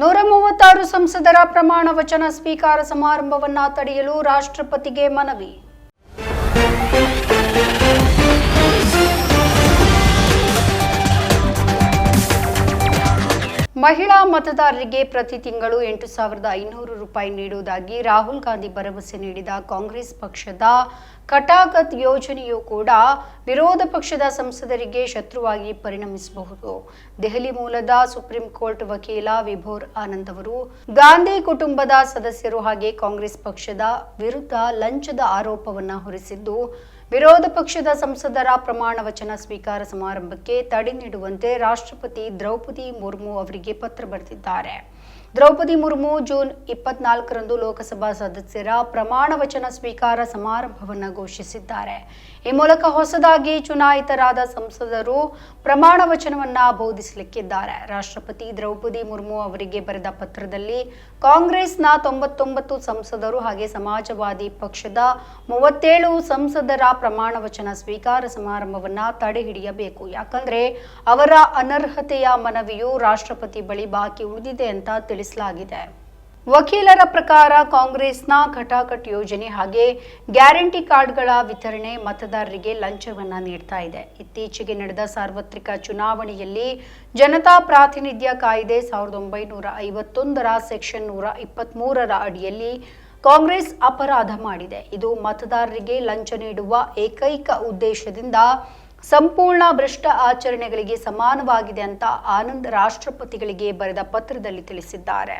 ನೂರ ಮೂವತ್ತಾರು ಸಂಸದರ ಪ್ರಮಾಣ ವಚನ ಸ್ವೀಕಾರ ಸಮಾರಂಭವನ್ನು ತಡೆಯಲು ರಾಷ್ಟ್ರಪತಿಗೆ ಮನವಿ. ಮಹಿಳಾ ಮತದಾರರಿಗೆ ಪ್ರತಿ ತಿಂಗಳು ಎಂಟು ಸಾವಿರದ ಐನೂರು ರೂಪಾಯಿ ನೀಡುವುದಾಗಿ ರಾಹುಲ್ ಗಾಂಧಿ ಭರವಸೆ ನೀಡಿದ ಕಾಂಗ್ರೆಸ್ ಪಕ್ಷದ ಕಟಾಕತ್ ಯೋಜನೆಯು ಕೂಡ ವಿರೋಧ ಪಕ್ಷದ ಸಂಸದರಿಗೆ ಶತ್ರುವಾಗಿ ಪರಿಣಮಿಸಬಹುದು. ದೆಹಲಿ ಮೂಲದ ಸುಪ್ರೀಂ ಕೋರ್ಟ್ ವಕೀಲ ವಿಭೋರ್ ಆನಂದ್ ಅವರು, ಗಾಂಧಿ ಕುಟುಂಬದ ಸದಸ್ಯರು ಹಾಗೆ ಕಾಂಗ್ರೆಸ್ ಪಕ್ಷದ ವಿರುದ್ಧ ಲಂಚದ ಆರೋಪವನ್ನು ಹೊರಿಸಿದ್ದು ವಿರೋಧ ಪಕ್ಷದ ಸಂಸದರ ಪ್ರಮಾಣ ವಚನ ಸ್ವೀಕಾರ ಸಮಾರಂಭಕ್ಕೆ ತಡೆ ನೀಡುವಂತೆ ರಾಷ್ಟ್ರಪತಿ ದ್ರೌಪದಿ ಮುರ್ಮು ಅವರಿಗೆ ಪತ್ರ ಬರೆದಿದ್ದಾರೆ. ದ್ರೌಪದಿ ಮುರ್ಮು ಜೂನ್ ಇಪ್ಪತ್ನಾಲ್ಕರಂದು ಲೋಕಸಭಾ ಸದಸ್ಯರ ಪ್ರಮಾಣ ವಚನ ಸ್ವೀಕಾರ ಸಮಾರಂಭವನ್ನು ಘೋಷಿಸಿದ್ದಾರೆ. ಈ ಮೂಲಕ ಹೊಸದಾಗಿ ಚುನಾಯಿತರಾದ ಸಂಸದರು ಪ್ರಮಾಣ ವಚನವನ್ನ ಬೋಧಿಸಲಿಕ್ಕಿದ್ದಾರೆ. ರಾಷ್ಟ್ರಪತಿ ದ್ರೌಪದಿ ಮುರ್ಮು ಅವರಿಗೆ ಬರೆದ ಪತ್ರದಲ್ಲಿ ಕಾಂಗ್ರೆಸ್ನ ತೊಂಬತ್ತೊಂಬತ್ತು ಸಂಸದರು ಹಾಗೆ ಸಮಾಜವಾದಿ ಪಕ್ಷದ ಮೂವತ್ತೇಳು ಸಂಸದರ ಪ್ರಮಾಣ ವಚನ ಸ್ವೀಕಾರ ಸಮಾರಂಭವನ್ನ ತಡೆ ಹಿಡಿಯಬೇಕು ಯಾಕಂದ್ರೆ ಅವರ ಅನರ್ಹತೆಯ ಮನವಿಯು ರಾಷ್ಟ್ರಪತಿ ಬಳಿ ಬಾಕಿ ಉಳಿದಿದೆ ಅಂತ ತಿಳಿಸಲಾಗಿದೆ. ವಕೀಲರ ಪ್ರಕಾರ ಕಾಂಗ್ರೆಸ್ನ ಖಟಾಖಟ್ ಯೋಜನೆ ಹಾಗೆ ಗ್ಯಾರಂಟಿ ಕಾರ್ಡ್ಗಳ ವಿತರಣೆ ಮತದಾರರಿಗೆ ಲಂಚವನ್ನ ನೀಡ್ತಾ ಇದೆ. ಇತ್ತೀಚೆಗೆ ನಡೆದ ಸಾರ್ವತ್ರಿಕ ಚುನಾವಣೆಯಲ್ಲಿ ಜನತಾ ಪ್ರಾತಿನಿಧ್ಯ ಕಾಯ್ದೆ ಸಾವಿರದ ಒಂಬೈನೂರ ಐವತ್ತೊಂದರ ಸೆಕ್ಷನ್ ನೂರ ಇಪ್ಪತ್ಮೂರರ ಅಡಿಯಲ್ಲಿ ಕಾಂಗ್ರೆಸ್ ಅಪರಾಧ ಮಾಡಿದೆ. ಇದು ಮತದಾರರಿಗೆ ಲಂಚ ನೀಡುವ ಏಕೈಕ ಉದ್ದೇಶದಿಂದ ಸಂಪೂರ್ಣ ಭ್ರಷ್ಟ ಆಚರಣೆಗಳಿಗೆ ಸಮಾನವಾಗಿದೆ ಅಂತ ಆನಂದ್ ರಾಷ್ಟ್ರಪತಿಗಳಿಗೆ ಬರೆದ ಪತ್ರದಲ್ಲಿ ತಿಳಿಸಿದ್ದಾರೆ.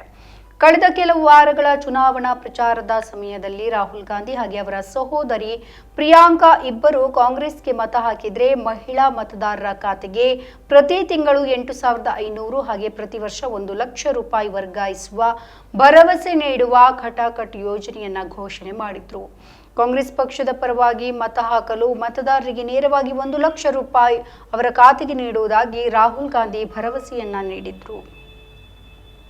ಕಳೆದ ಕೆಲವು ವಾರಗಳ ಚುನಾವಣಾ ಪ್ರಚಾರದ ಸಮಯದಲ್ಲಿ ರಾಹುಲ್ ಗಾಂಧಿ ಹಾಗೆ ಅವರ ಸಹೋದರಿ ಪ್ರಿಯಾಂಕಾ ಇಬ್ಬರು ಕಾಂಗ್ರೆಸ್ಗೆ ಮತ ಹಾಕಿದ್ರೆ ಮಹಿಳಾ ಮತದಾರರ ಖಾತೆಗೆ ಪ್ರತಿ ತಿಂಗಳು ಎಂಟು ಸಾವಿರದ ಐನೂರು ಹಾಗೆ ಪ್ರತಿ ವರ್ಷ ಒಂದು ಲಕ್ಷ ರೂಪಾಯಿ ವರ್ಗಾಯಿಸುವ ಭರವಸೆ ನೀಡುವ ಖಟಾಖಟ್ ಯೋಜನೆಯನ್ನ ಘೋಷಣೆ ಮಾಡಿದ್ರು. ಕಾಂಗ್ರೆಸ್ ಪಕ್ಷದ ಪರವಾಗಿ ಮತ ಹಾಕಲು ಮತದಾರರಿಗೆ ನೇರವಾಗಿ ಒಂದು ಲಕ್ಷ ರೂಪಾಯಿ ಅವರ ಖಾತೆಗೆ ನೀಡುವುದಾಗಿ ರಾಹುಲ್ ಗಾಂಧಿ ಭರವಸೆಯನ್ನ ನೀಡಿದ್ರು.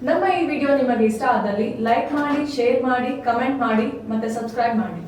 ನಮ್ಮ ಈ ವಿಡಿಯೋ ನಿಮಗೆ ಇಷ್ಟ ಆದಲ್ಲಿ ಲೈಕ್ ಮಾಡಿ, ಶೇರ್ ಮಾಡಿ, ಕಮೆಂಟ್ ಮಾಡಿ ಮತ್ತೆ ಸಬ್ಸ್ಕ್ರೈಬ್ ಮಾಡಿ.